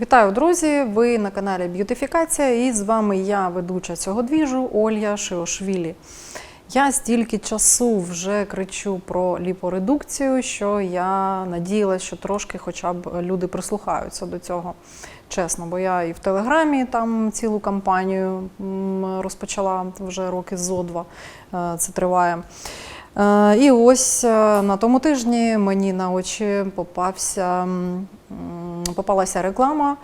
Вітаю, друзі! Ви на каналі Б'ютифікація і з вами я, ведуча цього двіжу Ольга Шиошвілі. Я стільки часу вже кричу про ліпоредукцію, що я надіялася, що трошки хоча б люди прислухаються до цього. Чесно, бо я і в Телеграмі там цілу кампанію розпочала вже роки зо два. е, Це триває. Е, І ось е, на тому тижні мені на очі попався, попалася реклама,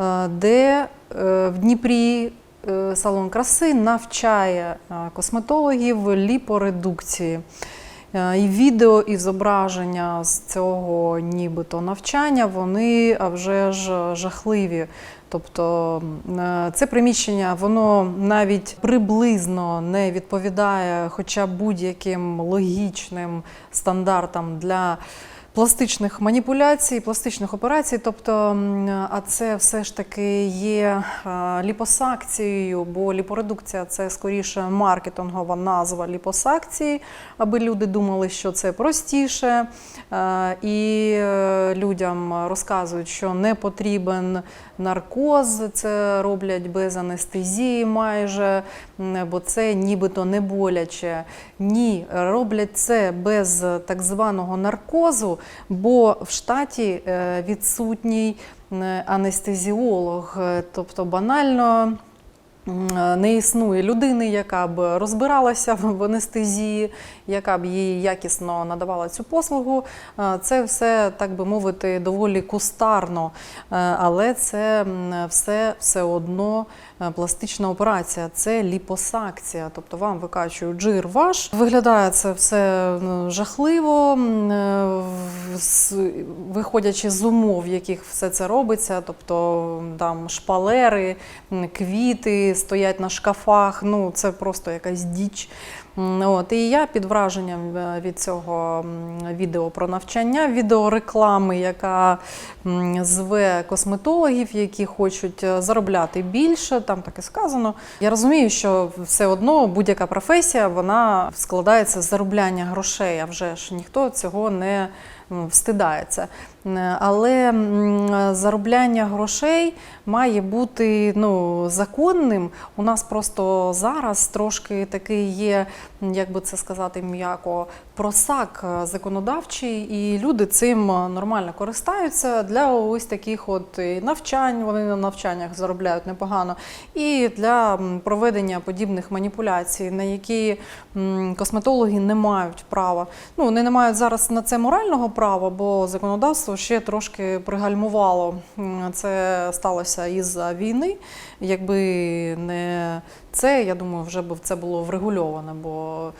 е, де е, в Дніпрі е, салон краси навчає косметологів ліпоредукції. І відео, і зображення з цього нібито навчання, вони вже ж жахливі. Тобто це приміщення, воно навіть приблизно не відповідає хоча будь-яким логічним стандартам для пластичних маніпуляцій, пластичних операцій. Тобто, а це все ж таки є е, ліпосакцією, бо ліпоредукція це скоріше маркетингова назва ліпосакції, аби люди думали, що це простіше. Е, І е, людям розказують, що не потрібен наркоз, це роблять без анестезії майже, бо це нібито не боляче. Ні, роблять це без так званого наркозу, бо в штаті е, відсутній е, анестезіолог, Е, тобто банально. Е, Не існує людини, яка б розбиралася в анестезії, яка б їй якісно надавала цю послугу. Е, Це все, так би мовити, доволі кустарно, Е, але це все, все одно пластична операція, це ліпосакція. Тобто вам викачують жир ваш. Виглядає це все жахливо, виходячи з умов, в яких все це робиться, тобто там шпалери, м, стоять на шкафах. Ну це просто якась діч. От, і я під враженням е, від цього відео про навчання, відеореклами, яка зве косметологів, які хочуть е, заробляти більше, там так і сказано. Я розумію, що все одно будь-яка професія вона складається з заробляння грошей, а вже ж ніхто цього не встидається. Е, Але заробляння грошей має бути ну, законним. У нас просто зараз трошки такий є, як би це сказати м'яко, просак е, законодавчий, і люди цим е, нормально користаються для ось таких от навчань. Вони на навчаннях заробляють непогано, і для проведення подібних маніпуляцій, на які косметологи не мають права. Ну, вони не мають зараз на це морального права, бо законодавство ще трошки пригальмувало. Це сталося із-за війни. Якби не це, я думаю, вже б це було врегульоване, бо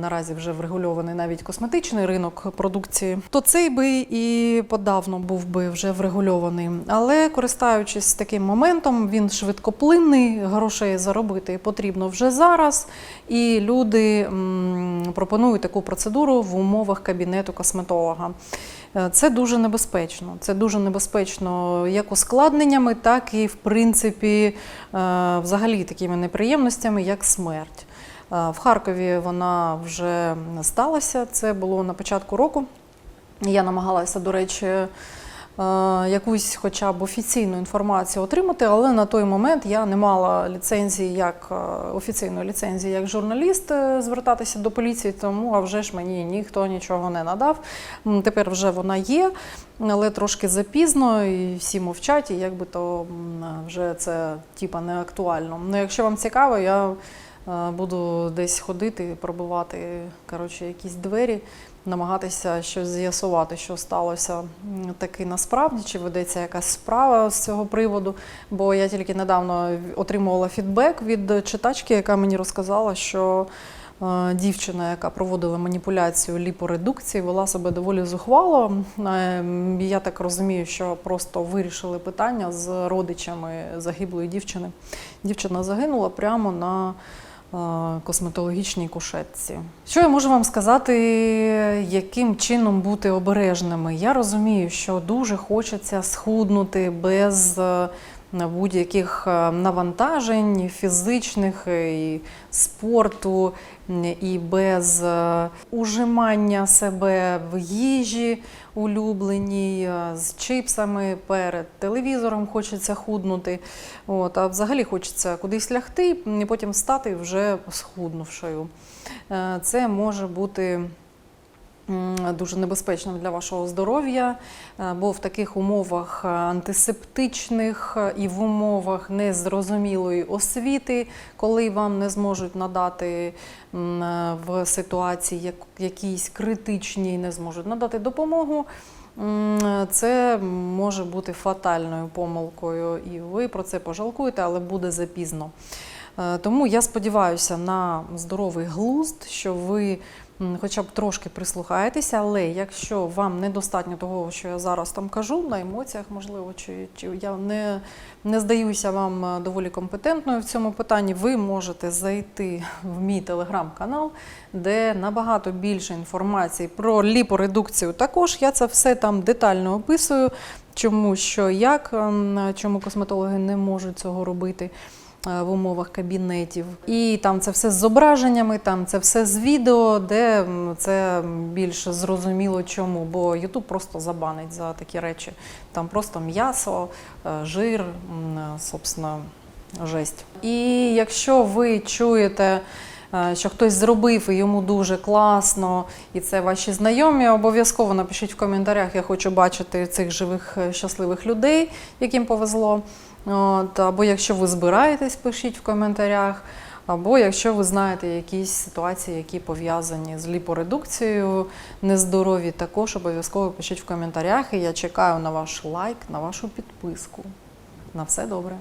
наразі вже врегульований навіть косметичний ринок продукції, то цей би і подавно був би вже врегульований. Але користуючись таким моментом, він швидкоплинний, грошей заробити потрібно вже зараз. І люди пропонують таку процедуру в умовах кабінету косметолога. Е, Це дуже небезпечно. Це дуже небезпечно як ускладненнями, так і в принципі е, взагалі такими неприємностями, як смерть. Е, В Харкові вона вже сталася. Це було на початку року. Я намагалася, до речі, е, якусь хоча б офіційну інформацію отримати, але на той момент я не мала ліцензії як е, офіційної ліцензії як журналіст звертатися до поліції, тому а вже ж мені ніхто нічого не надав. Тепер вже вона є, але трошки запізно, і всі мовчать, і якби то вже це типа не актуально. Ну, якщо вам цікаво, я буду десь ходити, пробувати коротше, якісь двері, намагатися щось з'ясувати, що сталося таки насправді, чи ведеться якась справа з цього приводу. Бо я тільки недавно отримувала фідбек від читачки, яка мені розказала, що е, дівчина, яка проводила маніпуляцію ліпоредукції, вела себе доволі зухвало. Е, Я так розумію, що просто вирішили питання з родичами загиблої дівчини. Дівчина загинула прямо на е, косметологічній кушетці. Що я можу вам сказати, яким чином бути обережними? Я розумію, що дуже хочеться схуднути без е, будь-яких е, навантажень фізичних е, і спорту, і без е, ужимання себе в їжі улюбленій, з чипсами перед телевізором хочеться худнути. От, а взагалі хочеться кудись лягти і потім встати вже схуднувшою. Це може бути дуже небезпечним для вашого здоров'я, е, бо в таких умовах е, антисептичних е, і в умовах незрозумілої освіти, коли вам не зможуть надати в ситуації як- якійсь критичній, не зможуть надати допомогу. Це може бути фатальною помилкою, і ви про це пожалкуєте, але буде запізно. Е, Тому я сподіваюся на здоровий глузд, що ви хоча б трошки прислухаєтеся, але якщо вам недостатньо того, що я зараз там кажу, на емоціях, можливо, чи, чи я не, не здаюся вам е, доволі компетентною в цьому питанні, ви можете зайти в мій телеграм-канал, де набагато більше інформації про ліпоредукцію. Також я це все там детально описую, чому що як, ем, чому косметологи не можуть цього робити в умовах кабінетів. І там це все з зображеннями, там це все з відео, де це більш зрозуміло чому, бо Ютуб просто забанить за такі речі. Там просто м'ясо, е, жир, е, собственно, жесть. І якщо ви чуєте. е, Що хтось зробив і йому дуже класно, і це ваші знайомі. Обов'язково напишіть в коментарях. Я хочу бачити цих живих е, щасливих людей, яким повезло. От, або якщо ви збираєтесь, пишіть в коментарях. Або якщо ви знаєте якісь ситуації, які пов'язані з ліпоредукцією, нездорові, також обов'язково пишіть в коментарях. І я чекаю на ваш лайк, на вашу підписку. На все добре.